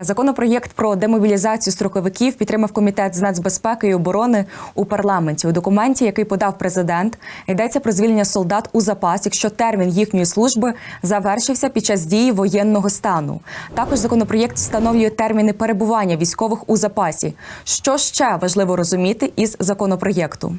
Законопроєкт про демобілізацію строковиків підтримав комітет з нацбезпеки і оборони у парламенті. У документі, який подав президент, йдеться про звільнення солдат у запас, якщо термін їхньої служби завершився під час дії воєнного стану. Також законопроєкт встановлює терміни перебування військових у запасі. Що ще важливо розуміти із законопроєкту?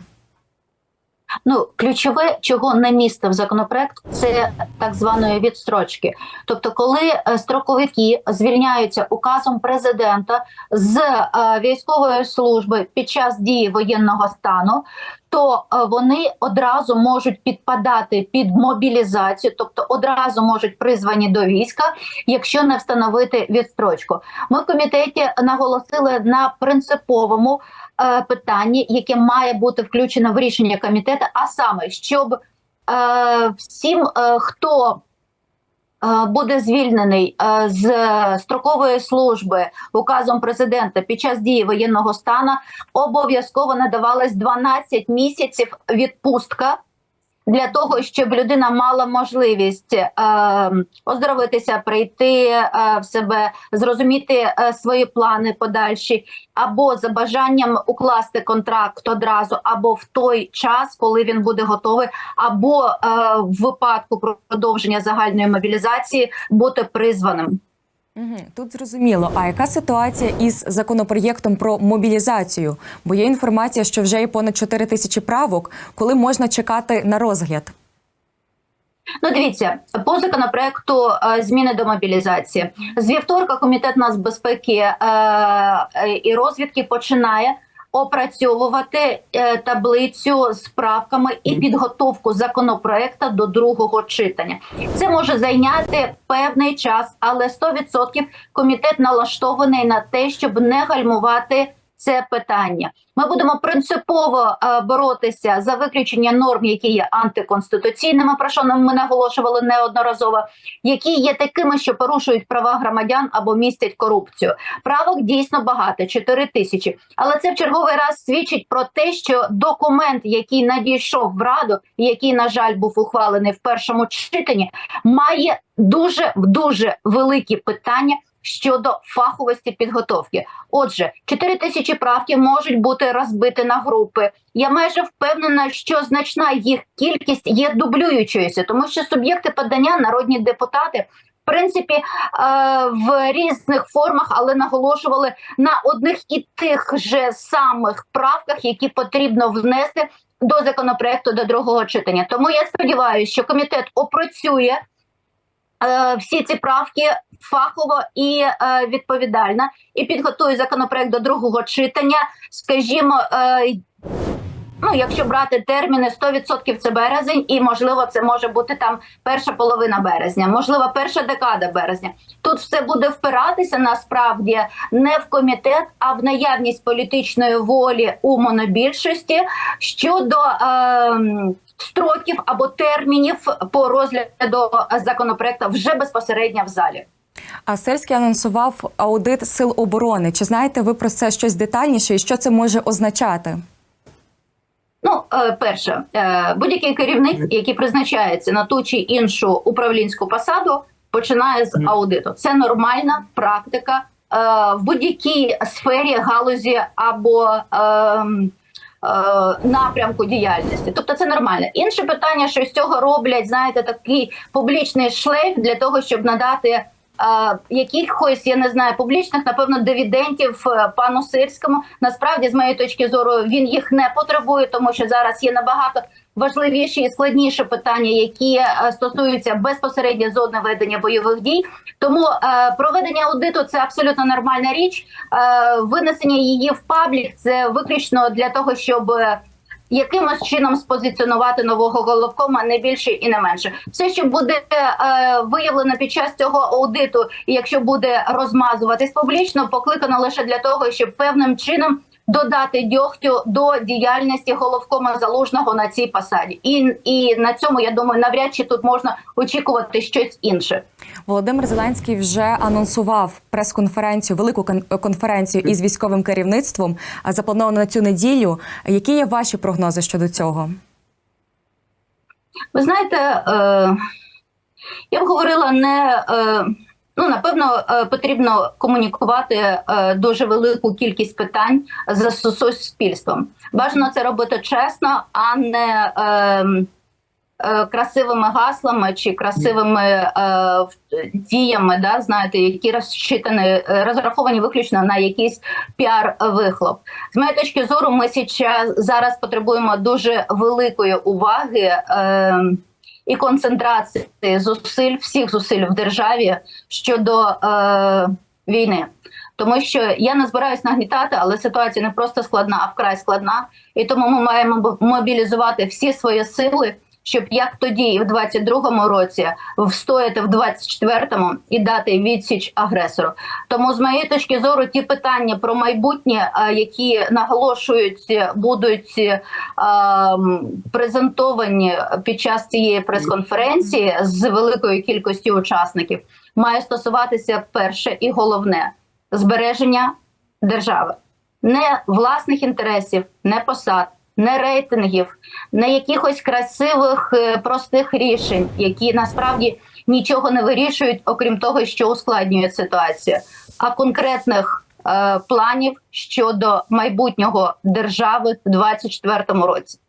Ну, ключове, чого не містив законопроект, це так званої відстрочки. Тобто, коли е, строковики звільняються указом президента з е, військової служби під час дії воєнного стану, то е, вони одразу можуть підпадати під мобілізацію, тобто одразу можуть призвані до війська, якщо не встановити відстрочку. Ми в комітеті наголосили на принциповому е, питанні, яке має бути включено в рішення комітету, а саме щоб е, всім, е, хто е, буде звільнений е, з строкової служби указом президента під час дії воєнного стану, обов'язково надавалось 12 місяців відпустка. Для того щоб людина мала можливість е, оздоровитися, прийти е, в себе, зрозуміти е, свої плани подальші, або за бажанням укласти контракт одразу, або в той час, коли він буде готовий, або е, в випадку продовження загальної мобілізації бути призваним. Тут зрозуміло. А яка ситуація із законопроєктом про мобілізацію? Бо є інформація, що вже є понад 4 тисячі правок, коли можна чекати на розгляд. Ну, дивіться, по законопроекту е, зміни до мобілізації з вівторка комітет нацбезпеки е, е, і розвідки починає опрацьовувати е, таблицю з правками і підготовку законопроекту до другого читання. Це може зайняти певний час, але 100% комітет налаштований на те, щоб не гальмувати. Це питання. Ми будемо принципово е, боротися за виключення норм, які є антиконституційними, про що ми наголошували неодноразово, які є такими, що порушують права громадян або містять корупцію. Правок дійсно багато 4 тисячі. Але це в черговий раз свідчить про те, що документ, який надійшов в раду, який, на жаль, був ухвалений в першому читанні, має дуже дуже великі питання щодо фаховості підготовки. Отже, 4 тисячі правки можуть бути розбиті на групи. Я майже впевнена, що значна їх кількість є дублюючоюся, тому що суб'єкти подання, народні депутати. В принципі, е, в різних формах, але наголошували на одних і тих же самих правках, які потрібно внести до законопроекту до другого читання. Тому я сподіваюся, що комітет опрацює всі ці правки фахово і е, відповідально, і підготує законопроект до другого читання. Скажімо, е, ну якщо брати терміни, 100% це березень, і можливо, це може бути там перша половина березня, можливо, перша декада березня. Тут все буде впиратися насправді не в комітет, а в наявність політичної волі у монобільшості щодо. Е, Строків або термінів по розгляду законопроекту вже безпосередньо в залі. А Сельський анонсував аудит сил оборони. Чи знаєте ви про це щось детальніше і що це може означати? Ну, е, перше, е, будь-який керівник, який призначається на ту чи іншу управлінську посаду, починає з аудиту. Це нормальна практика е, в будь-якій сфері галузі або ем, напрямку діяльності, тобто це нормально. Інше питання, що з цього роблять, знаєте, такий публічний шлейф для того, щоб надати якихось, я не знаю, публічних, напевно, дивідентів пану Сирському. Насправді, з моєї точки зору, він їх не потребує, тому що зараз є набагато важливіші і складніші питання, які стосуються безпосередньо зони ведення бойових дій. Тому е, проведення аудиту це абсолютно нормальна річ. Е, винесення її в паблік це виключно для того, щоб якимось чином спозиціонувати нового головкома не більше і не менше. Все, що буде е, виявлено під час цього аудиту, і якщо буде розмазуватись публічно, покликано лише для того, щоб певним чином. Додати дьогтю до діяльності головкома залужного на цій посаді, і і на цьому я думаю, навряд чи тут можна очікувати щось інше. Володимир Зеленський вже анонсував прес-конференцію, велику конференцію із військовим керівництвом, заплановано на цю неділю. Які є ваші прогнози щодо цього? Ви знаєте, е, я б говорила не. Е, Ну, напевно, е, потрібно комунікувати е, дуже велику кількість питань з суспільством. Бажано це робити чесно, а не ем, е, красивими гаслами чи красивими діями, да, знаєте, які розчитані, розраховані виключно на якийсь піар-вихлоп. З моєї точки зору, ми зараз потребуємо дуже великої уваги. І концентрації зусиль всіх зусиль в державі щодо е, війни. Тому що я не збираюсь нагнітати, але ситуація не просто складна, а вкрай складна. І тому ми маємо мобілізувати всі свої сили, щоб як тоді, в 22-му році встояти в 24-му і дати відсіч агресору. Тому з моєї точки зору, ті питання про майбутнє, е, які наголошують, будуть е, презентовані під час цієї прес-конференції з великою кількістю учасників, має стосуватися перше і головне збереження держави, не власних інтересів, не посад, не рейтингів, не якихось красивих е, простих рішень, які насправді нічого не вирішують, окрім того, що ускладнює ситуацію, а конкретних е, планів щодо майбутнього держави в 2024 році.